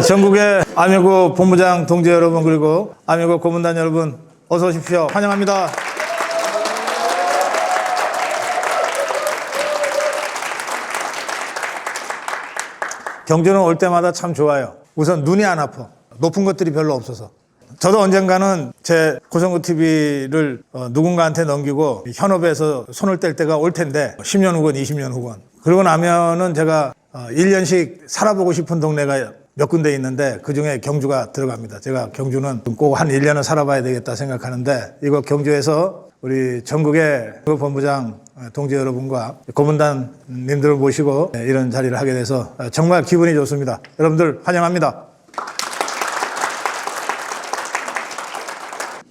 전국의 아미고 본부장 동지 여러분 그리고 아미고 고문단 여러분 어서 오십시오. 환영합니다. 경주는 올 때마다 참 좋아요. 우선 눈이 안 아파. 높은 것들이 별로 없어서. 저도 언젠가는 제 고성구 TV를 누군가한테 넘기고 현업에서 손을 뗄 때가 올 텐데 10년 후건 20년 후건 그러고 나면은 제가 어, 1년씩 살아보고 싶은 동네가 몇 군데 있는데 그 중에 경주가 들어갑니다. 제가 경주는 꼭 한 1년은 살아봐야 되겠다 생각하는데 이거 경주에서 우리 전국의 그 본부장 동지 여러분과 고문단 님들을 모시고 이런 자리를 하게 돼서 정말 기분이 좋습니다. 여러분들 환영합니다.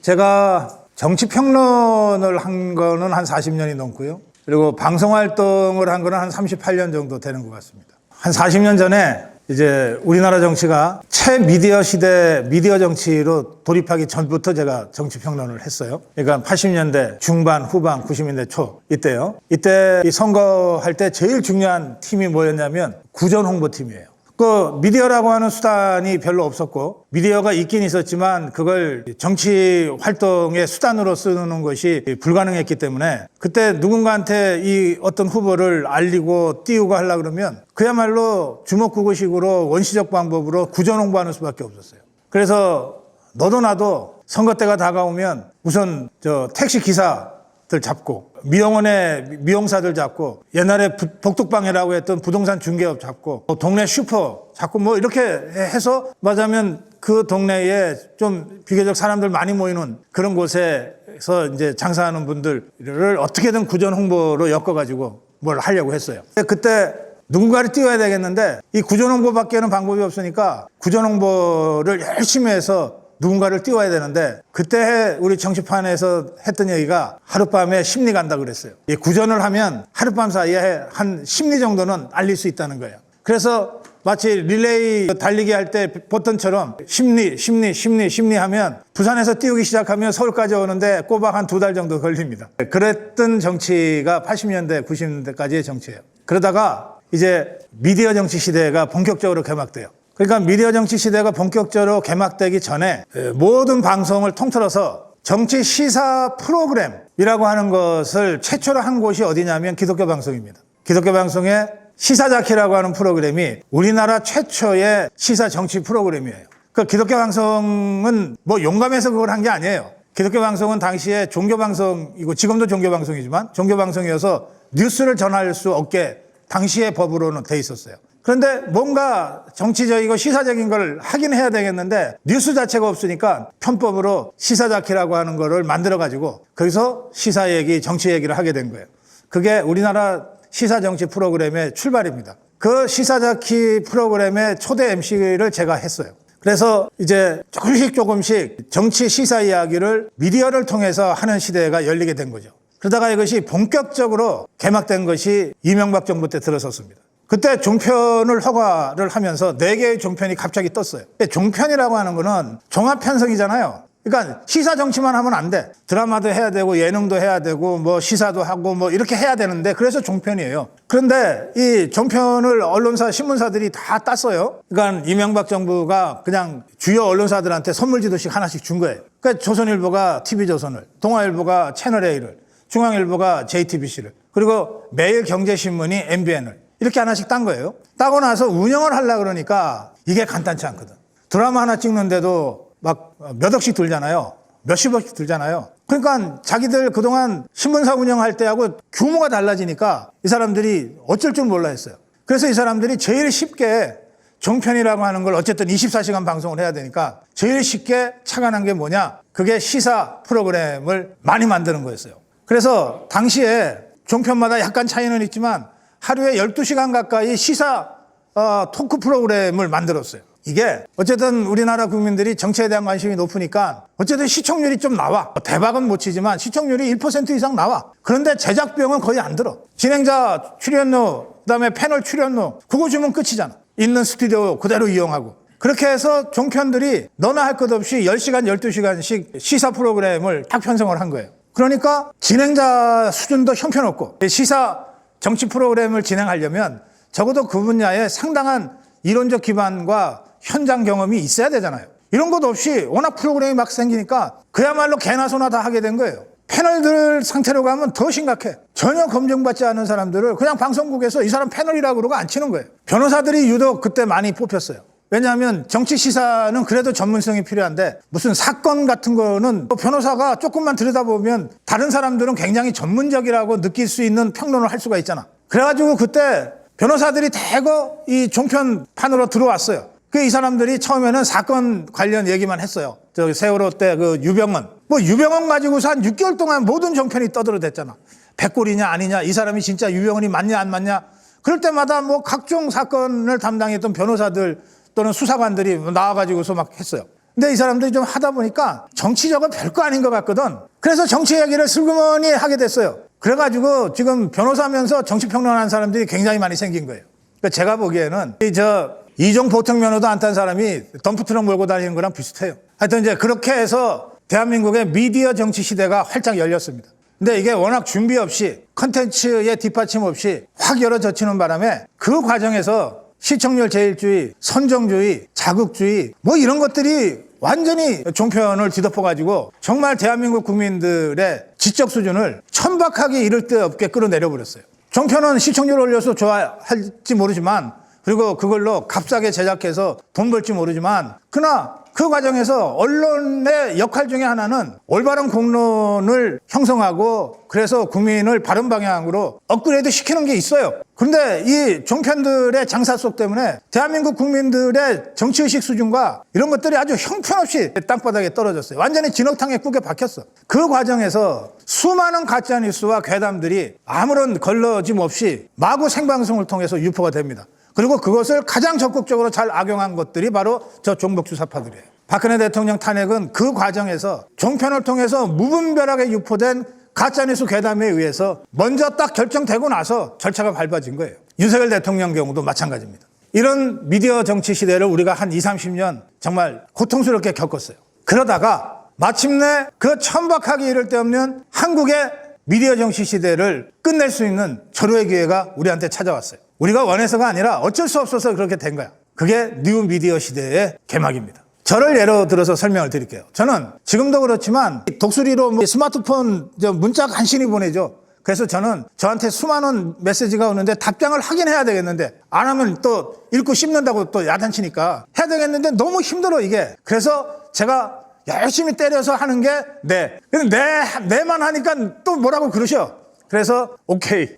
제가 정치 평론을 한 거는 한 40년이 넘고요. 그리고 방송 활동을 한 거는 한 38년 정도 되는 것 같습니다. 한 40년 전에 이제 우리나라 정치가 최미디어 시대 미디어 정치로 돌입하기 전부터 제가 정치 평론을 했어요. 그러니까 80년대 중반, 후반, 90년대 초 이때요. 이때 이 선거할 때 제일 중요한 팀이 뭐였냐면 구전 홍보팀이에요. 그 미디어라고 하는 수단이 별로 없었고 미디어가 있긴 있었지만 그걸 정치 활동의 수단으로 쓰는 것이 불가능했기 때문에 그때 누군가한테 이 어떤 후보를 알리고 띄우고 하려 그러면 그야말로 주먹구구식으로 원시적 방법으로 구전 홍보하는 수밖에 없었어요. 그래서 너도 나도 선거 때가 다가오면 우선 저 택시 기사들 잡고 미용원의 미용사들 잡고 옛날에 부- 복덕방이라고 했던 부동산 중개업 잡고 뭐 동네 슈퍼 잡고 뭐 이렇게 해서 맞으면 그 동네에 좀 비교적 사람들 많이 모이는 그런 곳에서 이제 장사하는 분들을 어떻게든 구전 홍보로 엮어가지고 뭘 하려고 했어요. 그때 누군가를 띄워야 되겠는데 이 구전 홍보밖에 는 방법이 없으니까 구전 홍보를 열심히 해서 누군가를 띄워야 되는데 그때 우리 정치판에서 했던 얘기가 하룻밤에 심리 간다 그랬어요. 이 구전을 하면 하룻밤 사이에 한 심리 정도는 알릴 수 있다는 거예요. 그래서 마치 릴레이 달리기 할 때 보던처럼 심리, 심리, 심리, 심리 하면 부산에서 띄우기 시작하면 서울까지 오는데 꼬박 한 두 달 정도 걸립니다. 그랬던 정치가 80년대, 90년대까지의 정치예요. 그러다가 이제 미디어 정치 시대가 본격적으로 개막돼요. 그러니까 미디어 정치 시대가 본격적으로 개막되기 전에 모든 방송을 통틀어서 정치 시사 프로그램이라고 하는 것을 최초로 한 곳이 어디냐면 기독교 방송입니다. 기독교 방송의 시사자키라고 하는 프로그램이 우리나라 최초의 시사 정치 프로그램이에요. 그 기독교 방송은 뭐 용감해서 그걸 한 게 아니에요. 기독교 방송은 당시에 종교 방송이고 지금도 종교 방송이지만 종교 방송이어서 뉴스를 전할 수 없게 당시의 법으로는 돼 있었어요. 그런데 뭔가 정치적이고 시사적인 걸 하긴 해야 되겠는데 뉴스 자체가 없으니까 편법으로 시사자키라고 하는 거를 만들어 가지고 거기서 시사 얘기, 정치 얘기를 하게 된 거예요. 그게 우리나라 시사 정치 프로그램의 출발입니다. 그 시사자키 프로그램의 초대 MC를 제가 했어요. 그래서 이제 조금씩 조금씩 정치 시사 이야기를 미디어를 통해서 하는 시대가 열리게 된 거죠. 그러다가 이것이 본격적으로 개막된 것이 이명박 정부 때 들어섰습니다. 그때 종편을 허가를 하면서 네 개의 종편이 갑자기 떴어요. 종편이라고 하는 거는 종합 편성이잖아요. 그러니까 시사 정치만 하면 안 돼. 드라마도 해야 되고 예능도 해야 되고 뭐 시사도 하고 뭐 이렇게 해야 되는데 그래서 종편이에요. 그런데 이 종편을 언론사 신문사들이 다 땄어요. 그러니까 이명박 정부가 그냥 주요 언론사들한테 선물 지도식 하나씩 준 거예요. 그러니까 조선일보가 TV조선을, 동아일보가 채널A를, 중앙일보가 JTBC를, 그리고 매일경제신문이 MBN을 이렇게 하나씩 딴 거예요. 따고 나서 운영을 하려 그러니까 이게 간단치 않거든. 드라마 하나 찍는데도 막 몇 억씩 들잖아요. 몇십억씩 들잖아요. 그러니까 자기들 그동안 신문사 운영할 때하고 규모가 달라지니까 이 사람들이 어쩔 줄 몰라 했어요. 그래서 이 사람들이 제일 쉽게 종편이라고 하는 걸 어쨌든 24시간 방송을 해야 되니까 제일 쉽게 착안한 게 뭐냐? 그게 시사 프로그램을 많이 만드는 거였어요. 그래서 당시에 종편마다 약간 차이는 있지만 하루에 12시간 가까이 시사 어, 토크 프로그램을 만들었어요. 이게 어쨌든 우리나라 국민들이 정치에 대한 관심이 높으니까 어쨌든 시청률이 좀 나와. 대박은 못 치지만 시청률이 1% 이상 나와. 그런데 제작 비용은 거의 안 들어. 진행자 출연료, 그다음에 패널 출연료 그거 주면 끝이잖아. 있는 스튜디오 그대로 이용하고. 그렇게 해서 종편들이 너나 할 것 없이 10시간, 12시간씩 시사 프로그램을 딱 편성을 한 거예요. 그러니까 진행자 수준도 형편없고 시사 정치 프로그램을 진행하려면 적어도 그 분야에 상당한 이론적 기반과 현장 경험이 있어야 되잖아요. 이런 것 없이 워낙 프로그램이 막 생기니까 그야말로 개나 소나 다 하게 된 거예요. 패널들 상태로 가면 더 심각해. 전혀 검증받지 않은 사람들을 그냥 방송국에서 이 사람 패널이라고 그러고 앉히는 거예요. 변호사들이 유독 그때 많이 뽑혔어요. 왜냐하면 정치 시사는 그래도 전문성이 필요한데 무슨 사건 같은 거는 또 변호사가 조금만 들여다보면 다른 사람들은 굉장히 전문적이라고 느낄 수 있는 평론을 할 수가 있잖아. 그래가지고 그때 변호사들이 대거 이 종편판으로 들어왔어요. 그 이 사람들이 처음에는 사건 관련 얘기만 했어요. 저기 세월호 때 그 유병헌. 뭐 유병헌 가지고서 한 6개월 동안 모든 종편이 떠들어댔잖아. 백골이냐 아니냐 이 사람이 진짜 유병헌이 맞냐 안 맞냐. 그럴 때마다 뭐 각종 사건을 담당했던 변호사들 또는 수사관들이 나와가지고서 막 했어요. 근데 이 사람들이 좀 하다 보니까 정치적은 별거 아닌 것 같거든. 그래서 정치 얘기를 슬그머니 하게 됐어요. 그래가지고 지금 변호사면서 정치평론하는 사람들이 굉장히 많이 생긴 거예요. 그러니까 제가 보기에는 이저 이종 보통 면허도 안 탄 사람이 덤프트럭 몰고 다니는 거랑 비슷해요. 하여튼 이제 그렇게 해서 대한민국의 미디어 정치 시대가 활짝 열렸습니다. 근데 이게 워낙 준비 없이 컨텐츠의 뒷받침 없이 확 열어젖히는 바람에 그 과정에서 시청률 제일주의, 선정주의, 자극주의 뭐 이런 것들이 완전히 종편을 뒤덮어가지고 정말 대한민국 국민들의 지적 수준을 천박하게 이를 데 없게 끌어내려 버렸어요. 종편은 시청률 올려서 좋아할지 모르지만 그리고 그걸로 값싸게 제작해서 돈 벌지 모르지만 그러나 그 과정에서 언론의 역할 중에 하나는 올바른 공론을 형성하고 그래서 국민을 바른 방향으로 업그레이드 시키는 게 있어요. 그런데 이 종편들의 장사 속 때문에 대한민국 국민들의 정치의식 수준과 이런 것들이 아주 형편없이 땅바닥에 떨어졌어요. 완전히 진흙탕에 꾸겨 박혔어. 그 과정에서 수많은 가짜뉴스와 괴담들이 아무런 걸러짐 없이 마구 생방송을 통해서 유포가 됩니다. 그리고 그것을 가장 적극적으로 잘 악용한 것들이 바로 저 종북 주사파들이에요. 박근혜 대통령 탄핵은 그 과정에서 종편을 통해서 무분별하게 유포된 가짜뉴스 괴담에 의해서 먼저 딱 결정되고 나서 절차가 밟아진 거예요. 윤석열 대통령 경우도 마찬가지입니다. 이런 미디어 정치 시대를 우리가 한 20, 30년 정말 고통스럽게 겪었어요. 그러다가 마침내 그 천박하기 이를 데 없는 한국의 미디어 정치 시대를 끝낼 수 있는 절호의 기회가 우리한테 찾아왔어요. 우리가 원해서가 아니라 어쩔 수 없어서 그렇게 된 거야. 그게 뉴 미디어 시대의 개막입니다. 저를 예로 들어서 설명을 드릴게요. 저는 지금도 그렇지만 독수리로 뭐 스마트폰 저 문자 간신히 보내죠. 그래서 저는 저한테 수많은 메시지가 오는데 답장을 하긴 해야 되겠는데 안 하면 또 읽고 씹는다고 또 야단치니까 해야 되겠는데 너무 힘들어 이게. 그래서 제가 열심히 때려서 하는 게 네. 근데 네, 네만 하니까 또 뭐라고 그러셔. 그래서 오케이.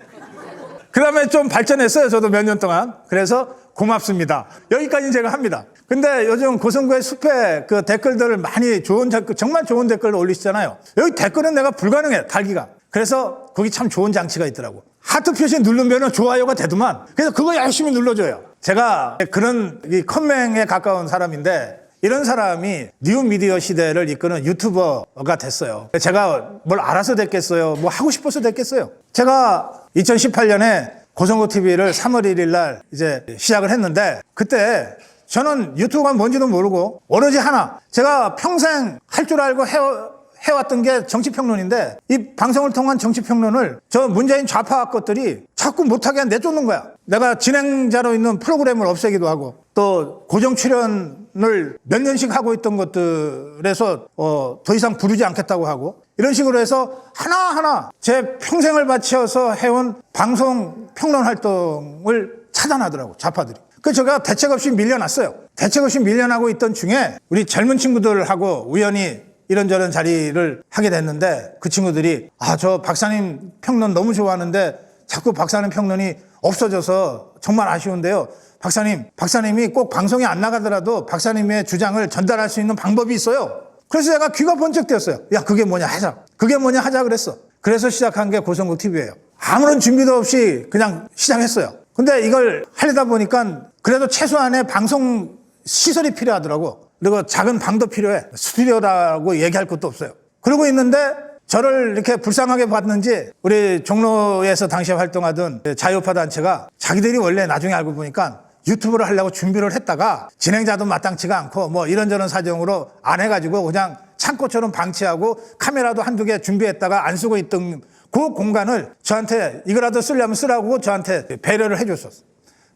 그 다음에 좀 발전했어요. 저도 몇 년 동안. 그래서 고맙습니다. 여기까지 제가 합니다. 근데 요즘 고성구의 숲에 그 댓글들을 많이 좋은 댓글, 정말 좋은 댓글을 올리시잖아요. 여기 댓글은 내가 불가능해, 달기가. 그래서 거기 참 좋은 장치가 있더라고. 하트 표시 누르면 좋아요가 되더만. 그래서 그거 열심히 눌러줘요. 제가 그런 이 컴맹에 가까운 사람인데 이런 사람이 뉴 미디어 시대를 이끄는 유튜버가 됐어요. 제가 뭘 알아서 됐겠어요? 뭐 하고 싶어서 됐겠어요? 제가 2018년에 고성고 TV를 3월 1일 날 이제 시작을 했는데 그때 저는 유튜브가 뭔지도 모르고 오로지 하나 제가 평생 할 줄 알고 해, 해왔던 게 정치평론인데 이 방송을 통한 정치평론을 저 문재인 좌파 것들이 자꾸 못하게 내쫓는 거야. 내가 진행자로 있는 프로그램을 없애기도 하고 또 고정 출연을 몇 년씩 하고 있던 것들에서 어, 더 이상 부르지 않겠다고 하고 이런 식으로 해서 하나하나 제 평생을 바치어서 해온 방송 평론 활동을 차단하더라고 좌파들이. 그 제가 대책 없이 밀려났어요. 대책 없이 밀려나고 있던 중에 우리 젊은 친구들하고 우연히 이런저런 자리를 하게 됐는데 그 친구들이 아 저 박사님 평론 너무 좋아하는데 자꾸 박사님 평론이 없어져서 정말 아쉬운데요. 박사님, 박사님이 꼭 방송에 안 나가더라도 박사님의 주장을 전달할 수 있는 방법이 있어요. 그래서 제가 귀가 번쩍 뜨였어요. 야, 그게 뭐냐 하자. 그게 뭐냐 하자 그랬어. 그래서 시작한 게 고성국 TV예요. 아무런 준비도 없이 그냥 시작했어요. 근데 이걸 하려다 보니까 그래도 최소한의 방송 시설이 필요하더라고. 그리고 작은 방도 필요해. 스튜디오라고 얘기할 것도 없어요. 그러고 있는데 저를 이렇게 불쌍하게 봤는지 우리 종로에서 당시에 활동하던 자유파 단체가 자기들이 원래 나중에 알고 보니까 유튜브를 하려고 준비를 했다가 진행자도 마땅치가 않고 뭐 이런저런 사정으로 안 해가지고 그냥 창고처럼 방치하고 카메라도 한두 개 준비했다가 안 쓰고 있던 그 공간을 저한테 이거라도 쓰려면 쓰라고 저한테 배려를 해줬었어.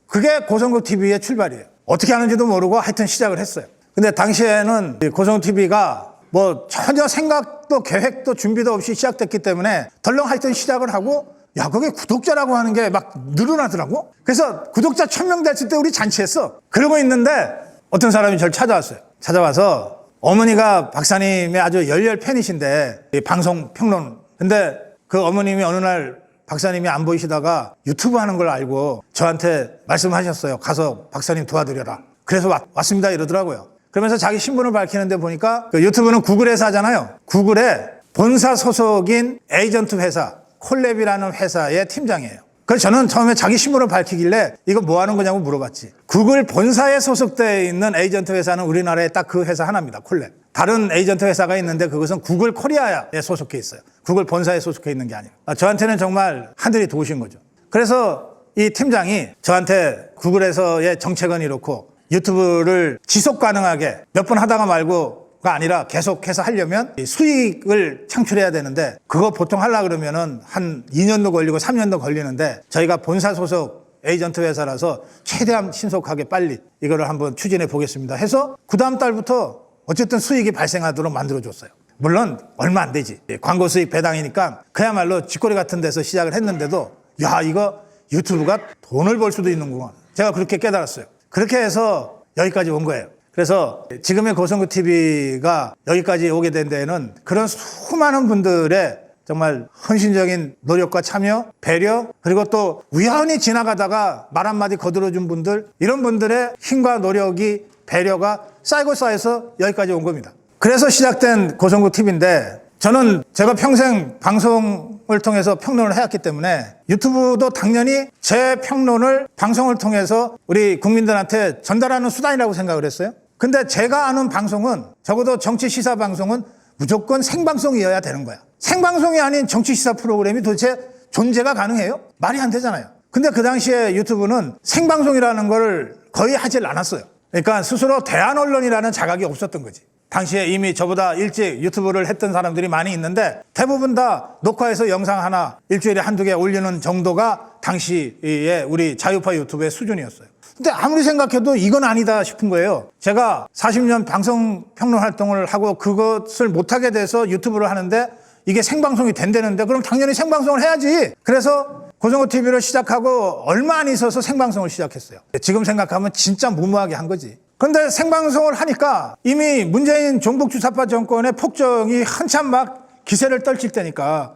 그게 고성국 TV의 출발이에요. 어떻게 하는지도 모르고 하여튼 시작을 했어요. 근데 당시에는 고성 TV가 뭐 전혀 생각도 계획도 준비도 없이 시작됐기 때문에 덜렁 하여튼 시작을 하고 야, 그게 구독자라고 하는 게 막 늘어나더라고. 그래서 구독자 천 명 됐을 때 우리 잔치했어. 그러고 있는데 어떤 사람이 저를 찾아왔어요. 찾아와서 어머니가 박사님의 아주 열렬 팬이신데 이 방송 평론. 근데 그 어머님이 어느 날 박사님이 안 보이시다가 유튜브 하는 걸 알고 저한테 말씀하셨어요. 가서 박사님 도와드려라. 그래서 왔, 왔습니다 이러더라고요. 그러면서 자기 신분을 밝히는데 보니까 그 유튜브는 구글에서 하잖아요. 구글에 본사 소속인 에이전트 회사 콜랩이라는 회사의 팀장이에요. 그래서 저는 처음에 자기 신분을 밝히길래 이거 뭐 하는 거냐고 물어봤지. 구글 본사에 소속되어 있는 에이전트 회사는 우리나라에 딱 그 회사 하나입니다. 콜랩. 다른 에이전트 회사가 있는데 그것은 구글 코리아에 소속해 있어요. 구글 본사에 소속해 있는 게 아니라. 아, 저한테는 정말 하늘이 도우신 거죠. 그래서 이 팀장이 저한테 구글에서의 정책은 이렇고 유튜브를 지속 가능하게 몇 번 하다가 말고가 아니라 계속해서 하려면 이 수익을 창출해야 되는데 그거 보통 하려 그러면은 한 2년도 걸리고 3년도 걸리는데 저희가 본사 소속 에이전트 회사라서 최대한 신속하게 빨리 이거를 한번 추진해 보겠습니다 해서 그 다음 달부터 어쨌든 수익이 발생하도록 만들어줬어요. 물론 얼마 안 되지. 광고 수익 배당이니까 그야말로 쥐꼬리 같은 데서 시작을 했는데도 야 이거 유튜브가 돈을 벌 수도 있는구나. 제가 그렇게 깨달았어요. 그렇게 해서 여기까지 온 거예요. 그래서 지금의 고성구 TV가 여기까지 오게 된 데에는 그런 수많은 분들의 정말 헌신적인 노력과 참여, 배려, 그리고 또 우연히 지나가다가 말 한마디 거들어준 분들, 이런 분들의 힘과 노력이 배려가 쌓이고 쌓여서 여기까지 온 겁니다. 그래서 시작된 고성구 TV인데 저는 제가 평생 방송을 통해서 평론을 해왔기 때문에 유튜브도 당연히 제 평론을 방송을 통해서 우리 국민들한테 전달하는 수단이라고 생각을 했어요. 근데 제가 아는 방송은 적어도 정치 시사 방송은 무조건 생방송이어야 되는 거야. 생방송이 아닌 정치 시사 프로그램이 도대체 존재가 가능해요? 말이 안 되잖아요. 근데 그 당시에 유튜브는 생방송이라는 걸 거의 하질 않았어요. 그러니까 스스로 대한 언론이라는 자각이 없었던 거지. 당시에 이미 저보다 일찍 유튜브를 했던 사람들이 많이 있는데 대부분 다 녹화해서 영상 하나 일주일에 한두 개 올리는 정도가 당시에 우리 자유파 유튜브의 수준이었어요. 근데 아무리 생각해도 이건 아니다 싶은 거예요. 제가 40년 방송 평론 활동을 하고 그것을 못하게 돼서 유튜브를 하는데 이게 생방송이 된다는데 그럼 당연히 생방송을 해야지. 그래서 고성호 TV를 시작하고 얼마 안 있어서 생방송을 시작했어요. 지금 생각하면 진짜 무모하게 한 거지. 그런데 생방송을 하니까 이미 문재인 종북 주사파 정권의 폭정이 한참 막 기세를 떨칠 때니까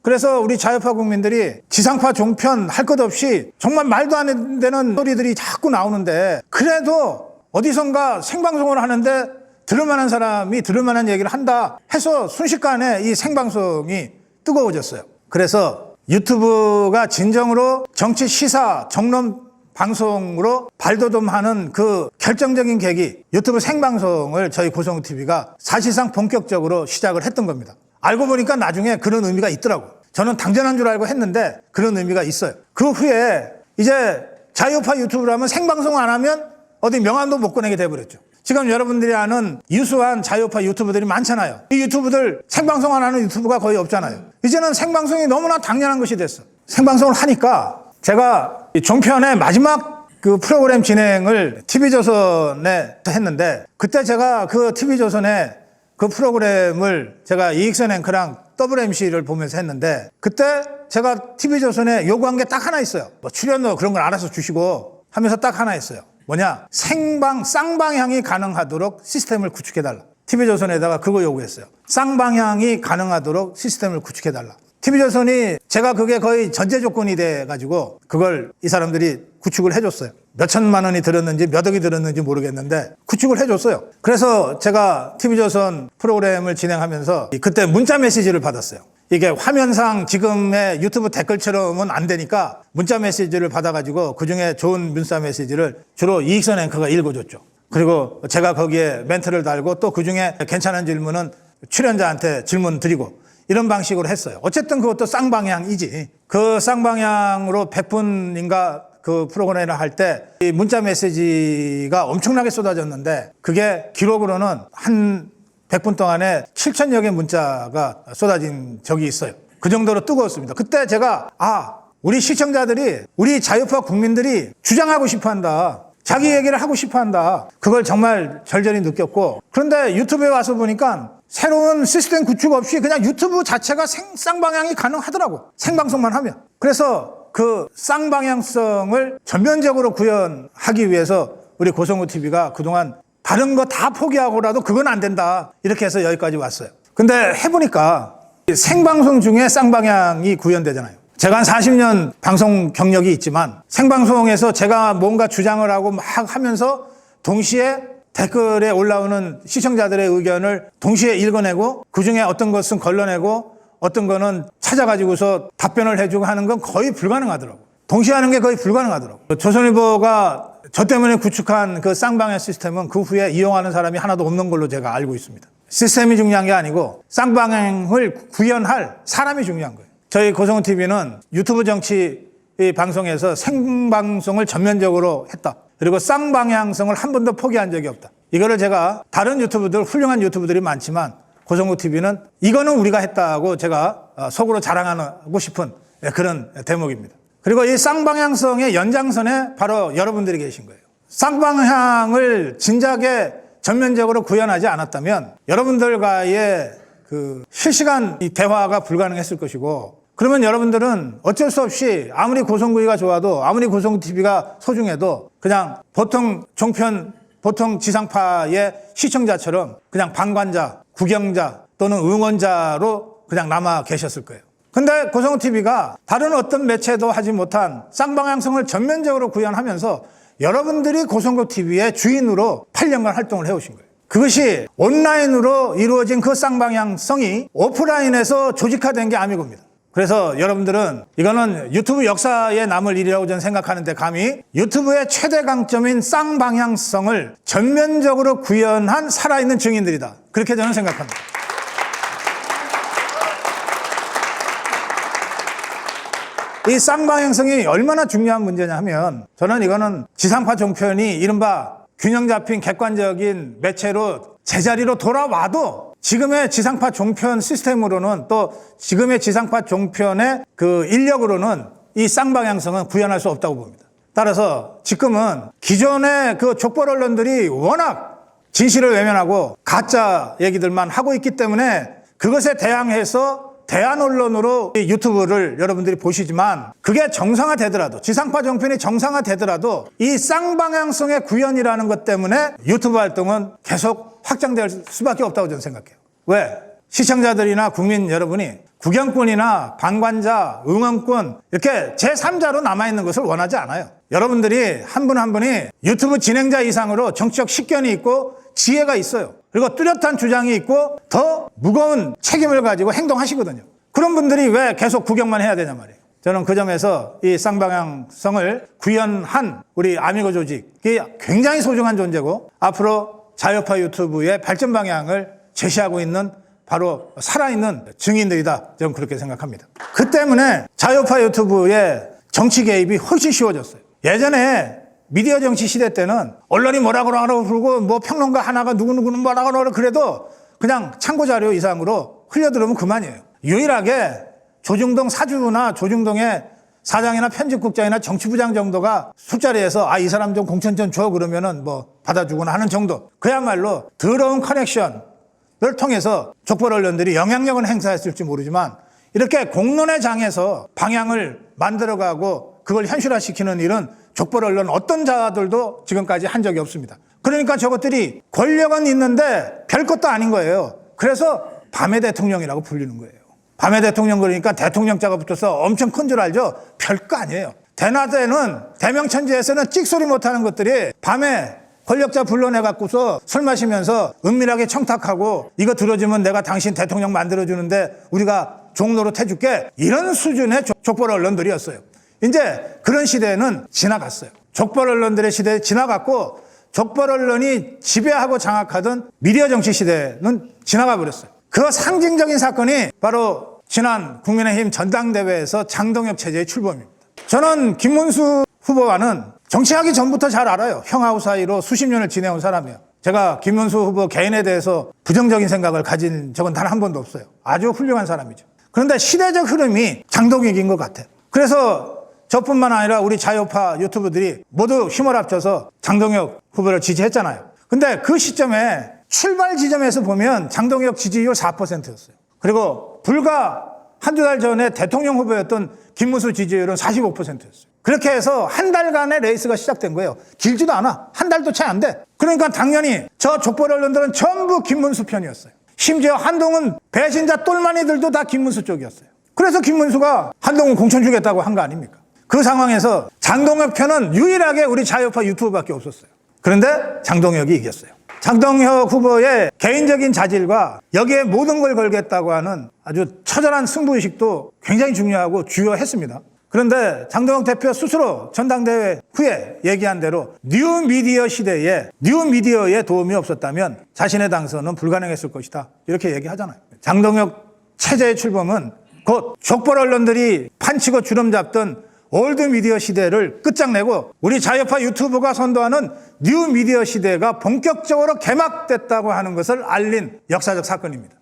그래서 우리 자유파 국민들이 지상파 종편 할 것 없이 정말 말도 안 되는 소리들이 자꾸 나오는데 그래도 어디선가 생방송을 하는데 들을 만한 사람이 들을 만한 얘기를 한다 해서 순식간에 이 생방송이 뜨거워졌어요. 그래서 유튜브가 진정으로 정치 시사 정론 방송으로 발돋움하는 그 결정적인 계기 유튜브 생방송을 저희 고성TV가 사실상 본격적으로 시작을 했던 겁니다. 알고 보니까 나중에 그런 의미가 있더라고. 저는 당연한 줄 알고 했는데 그런 의미가 있어요. 그 후에 이제 자유파 유튜브라면 생방송 안 하면 어디 명함도 못 꺼내게 돼버렸죠. 지금 여러분들이 아는 유수한 자유파 유튜브들이 많잖아요. 이 유튜브들 생방송 안 하는 유튜브가 거의 없잖아요. 이제는 생방송이 너무나 당연한 것이 됐어. 생방송을 하니까 제가 이 종편의 마지막 그 프로그램 진행을 TV조선에 했는데 그때 제가 그 TV조선에 그 프로그램을 제가 이익선 앵커랑 더블 MC를 보면서 했는데 그때 제가 TV조선에 요구한 게 딱 하나 있어요. 뭐 출연료 그런 걸 알아서 주시고 하면서 딱 하나 있어요. 뭐냐? 생방, 쌍방향이 가능하도록 시스템을 구축해달라. TV조선에다가 그거 요구했어요. 쌍방향이 가능하도록 시스템을 구축해달라. TV조선이 제가 그게 거의 전제 조건이 돼가지고 그걸 이 사람들이 구축을 해줬어요. 몇 천만 원이 들었는지 몇 억이 들었는지 모르겠는데 구축을 해줬어요. 그래서 제가 TV조선 프로그램을 진행하면서 그때 문자 메시지를 받았어요. 이게 화면상 지금의 유튜브 댓글처럼은 안 되니까 문자 메시지를 받아가지고 그 중에 좋은 문자 메시지를 주로 이익선 앵커가 읽어줬죠. 그리고 제가 거기에 멘트를 달고 또 그 중에 괜찮은 질문은 출연자한테 질문 드리고 이런 방식으로 했어요. 어쨌든 그것도 쌍방향이지. 그 쌍방향으로 100분인가 그 프로그램을 할때이 문자 메시지가 엄청나게 쏟아졌는데 그게 기록으로는 한 100분 동안에 7천여 개 문자가 쏟아진 적이 있어요. 그 정도로 뜨거웠습니다. 그때 제가 아 우리 시청자들이 우리 자유파 국민들이 주장하고 싶어 한다. 자기 얘기를 하고 싶어 한다. 그걸 정말 절절히 느꼈고. 그런데 유튜브에 와서 보니까 새로운 시스템 구축 없이 그냥 유튜브 자체가 생, 쌍방향이 가능하더라고. 생방송만 하면. 그래서 그 쌍방향성을 전면적으로 구현하기 위해서 우리 고성우 TV가 그동안 다른 거 다 포기하고라도 그건 안 된다. 이렇게 해서 여기까지 왔어요. 근데 해보니까 생방송 중에 쌍방향이 구현되잖아요. 제가 한 40년 방송 경력이 있지만 생방송에서 제가 뭔가 주장을 하고 막 하면서 동시에 댓글에 올라오는 시청자들의 의견을 동시에 읽어내고 그 중에 어떤 것은 걸러내고 어떤 거는 찾아가지고서 답변을 해주고 하는 건 거의 불가능하더라고. 동시에 하는 게 거의 불가능하더라고. 조선일보가 저 때문에 구축한 그 쌍방향 시스템은 그 후에 이용하는 사람이 하나도 없는 걸로 제가 알고 있습니다. 시스템이 중요한 게 아니고 쌍방향을 구현할 사람이 중요한 거예요. 저희 고성훈 TV는 유튜브 정치 이 방송에서 생방송을 전면적으로 했다. 그리고 쌍방향성을 한 번도 포기한 적이 없다. 이거를 제가 다른 유튜브들 훌륭한 유튜브들이 많지만 고성구 TV는 이거는 우리가 했다고 제가 어, 속으로 자랑하고 싶은 그런 대목입니다. 그리고 이 쌍방향성의 연장선에 바로 여러분들이 계신 거예요. 쌍방향을 진작에 전면적으로 구현하지 않았다면 여러분들과의 그 실시간 이 대화가 불가능했을 것이고 그러면 여러분들은 어쩔 수 없이 아무리 고성구이가 좋아도 아무리 고성구 TV가 소중해도 그냥 보통 종편 보통 지상파의 시청자처럼 그냥 방관자, 구경자 또는 응원자로 그냥 남아 계셨을 거예요. 근데 고성우 TV가 다른 어떤 매체도 하지 못한 쌍방향성을 전면적으로 구현하면서 여러분들이 고성구 TV의 주인으로 8년간 활동을 해오신 거예요. 그것이 온라인으로 이루어진 그 쌍방향성이 오프라인에서 조직화된 게 아미고입니다. 그래서 여러분들은 이거는 유튜브 역사에 남을 일이라고 저는 생각하는데 감히 유튜브의 최대 강점인 쌍방향성을 전면적으로 구현한 살아있는 증인들이다. 그렇게 저는 생각합니다. 이 쌍방향성이 얼마나 중요한 문제냐 하면 저는 이거는 지상파 종편이 이른바 균형 잡힌 객관적인 매체로 제자리로 돌아와도 지금의 지상파 종편 시스템으로는 또 지금의 지상파 종편의 그 인력으로는 이 쌍방향성은 구현할 수 없다고 봅니다. 따라서 지금은 기존의 그 족벌 언론들이 워낙 진실을 외면하고 가짜 얘기들만 하고 있기 때문에 그것에 대항해서 대한 언론으로 이 유튜브를 여러분들이 보시지만 그게 정상화 되더라도 지상파 정편이 정상화 되더라도 이 쌍방향성의 구현이라는 것 때문에 유튜브 활동은 계속 확장될 수밖에 없다고 저는 생각해요. 왜? 시청자들이나 국민 여러분이 구경꾼이나 방관자, 응원꾼 이렇게 제3자로 남아있는 것을 원하지 않아요. 여러분들이 한분한 분이 유튜브 진행자 이상으로 정치적 식견이 있고 지혜가 있어요. 그리고 뚜렷한 주장이 있고 더 무거운 책임을 가지고 행동하시거든요. 그런 분들이 왜 계속 구경만 해야 되냐 말이에요. 저는 그 점에서 이 쌍방향성을 구현한 우리 아미고 조직이 굉장히 소중한 존재고 앞으로 자유파 유튜브의 발전 방향을 제시하고 있는 바로 살아있는 증인들이다. 저는 그렇게 생각합니다. 그 때문에 자유파 유튜브의 정치 개입이 훨씬 쉬워졌어요. 예전에 미디어 정치 시대 때는 언론이 뭐라 그러고 그러고 뭐 평론가 하나가 누구누구는 뭐라 그러고 그래도 그냥 참고 자료 이상으로 흘려들으면 그만이에요. 유일하게 조중동 사주나 조중동의 사장이나 편집국장이나 정치부장 정도가 술자리에서 아 이 사람 좀 공천 좀 줘 그러면은 뭐 받아주거나 하는 정도. 그야말로 더러운 커넥션을 통해서 족벌 언론들이 영향력은 행사했을지 모르지만 이렇게 공론의 장에서 방향을 만들어가고 그걸 현실화시키는 일은 족벌 언론 어떤 자들도 지금까지 한 적이 없습니다. 그러니까 저것들이 권력은 있는데 별 것도 아닌 거예요. 그래서 밤의 대통령이라고 불리는 거예요. 밤의 대통령 그러니까 대통령자가 붙어서 엄청 큰 줄 알죠? 별거 아니에요. 대낮에는 대명천지에서는 찍소리 못하는 것들이 밤에 권력자 불러내갖고서 술 마시면서 은밀하게 청탁하고 이거 들어주면 내가 당신 대통령 만들어주는데 우리가 종로로 태줄게 이런 수준의 족- 족벌 언론들이었어요. 이제 그런 시대는 지나갔어요. 족벌 언론들의 시대에 지나갔고 족벌 언론이 지배하고 장악하던 미디어 정치 시대는 지나가 버렸어요. 그 상징적인 사건이 바로 지난 국민의힘 전당대회에서 장동혁 체제의 출범입니다. 저는 김문수 후보와는 정치하기 전부터 잘 알아요. 형하고 사이로 수십 년을 지내온 사람이에요. 제가 김문수 후보 개인에 대해서 부정적인 생각을 가진 적은 단 한 번도 없어요. 아주 훌륭한 사람이죠. 그런데 시대적 흐름이 장동혁인 것 같아요. 그래서 저뿐만 아니라 우리 자유파 유튜브들이 모두 힘을 합쳐서 장동혁 후보를 지지했잖아요. 근데 그 시점에 출발 지점에서 보면 장동혁 지지율 4%였어요. 그리고 불과 한두 달 전에 대통령 후보였던 김문수 지지율은 45%였어요. 그렇게 해서 한 달간의 레이스가 시작된 거예요. 길지도 않아. 한 달도 채 안 돼. 그러니까 당연히 저 족보 언론들은 전부 김문수 편이었어요. 심지어 한동훈 배신자 똘마니들도 다 김문수 쪽이었어요. 그래서 김문수가 한동훈 공천 주겠다고 한 거 아닙니까? 그 상황에서 장동혁 편은 유일하게 우리 자유파 유튜브밖에 없었어요. 그런데 장동혁이 이겼어요. 장동혁 후보의 개인적인 자질과 여기에 모든 걸 걸겠다고 하는 아주 처절한 승부의식도 굉장히 중요하고 주요했습니다. 그런데 장동혁 대표 스스로 전당대회 후에 얘기한 대로 뉴미디어 시대에 뉴미디어의 도움이 없었다면 자신의 당선은 불가능했을 것이다. 이렇게 얘기하잖아요. 장동혁 체제의 출범은 곧 족벌 언론들이 판치고 주름 잡던 올드 미디어 시대를 끝장내고 우리 자유파 유튜브가 선도하는 뉴 미디어 시대가 본격적으로 개막됐다고 하는 것을 알린 역사적 사건입니다.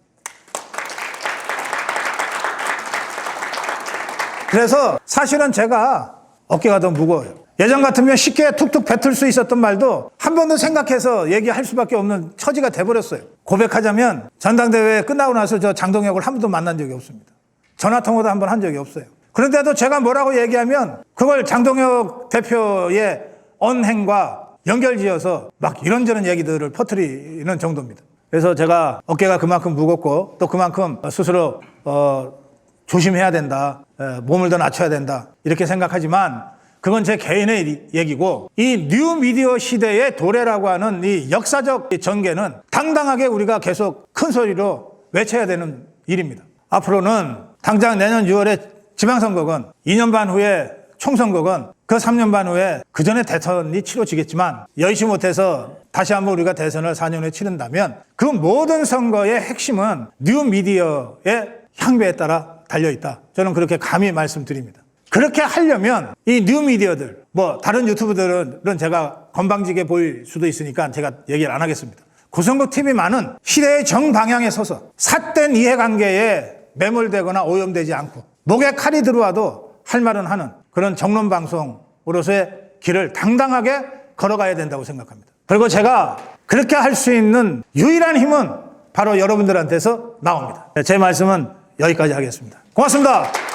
그래서 사실은 제가 어깨가 더 무거워요. 예전 같으면 쉽게 툭툭 뱉을 수 있었던 말도 한번더 생각해서 얘기할 수밖에 없는 처지가 돼버렸어요. 고백하자면 전당대회 끝나고 나서 저 장동혁을 한 번도 만난 적이 없습니다. 전화 통화도 한 번 한 적이 없어요. 그런데도 제가 뭐라고 얘기하면 그걸 장동혁 대표의 언행과 연결지어서 막 이런저런 얘기들을 퍼뜨리는 정도입니다. 그래서 제가 어깨가 그만큼 무겁고 또 그만큼 스스로 어, 조심해야 된다. 에, 몸을 더 낮춰야 된다. 이렇게 생각하지만 그건 제 개인의 일- 얘기고 이 뉴 미디어 시대의 도래라고 하는 이 역사적 전개는 당당하게 우리가 계속 큰 소리로 외쳐야 되는 일입니다. 앞으로는 당장 내년 6월에 지방선거건 2년 반 후에 총선거건 그 3년 반 후에 그 전에 대선이 치러지겠지만 여의치 못해서 다시 한번 우리가 대선을 4년 후에 치른다면 그 모든 선거의 핵심은 뉴 미디어의 향배에 따라 달려있다. 저는 그렇게 감히 말씀드립니다. 그렇게 하려면 이 뉴미디어들, 뭐 다른 유튜브들은 제가 건방지게 보일 수도 있으니까 제가 얘기를 안 하겠습니다. 고성국 TV만은 시대의 정방향에 서서 삿된 이해관계에 매몰되거나 오염되지 않고 목에 칼이 들어와도 할 말은 하는 그런 정론 방송으로서의 길을 당당하게 걸어가야 된다고 생각합니다. 그리고 제가 그렇게 할 수 있는 유일한 힘은 바로 여러분들한테서 나옵니다. 제 말씀은 여기까지 하겠습니다. 고맙습니다.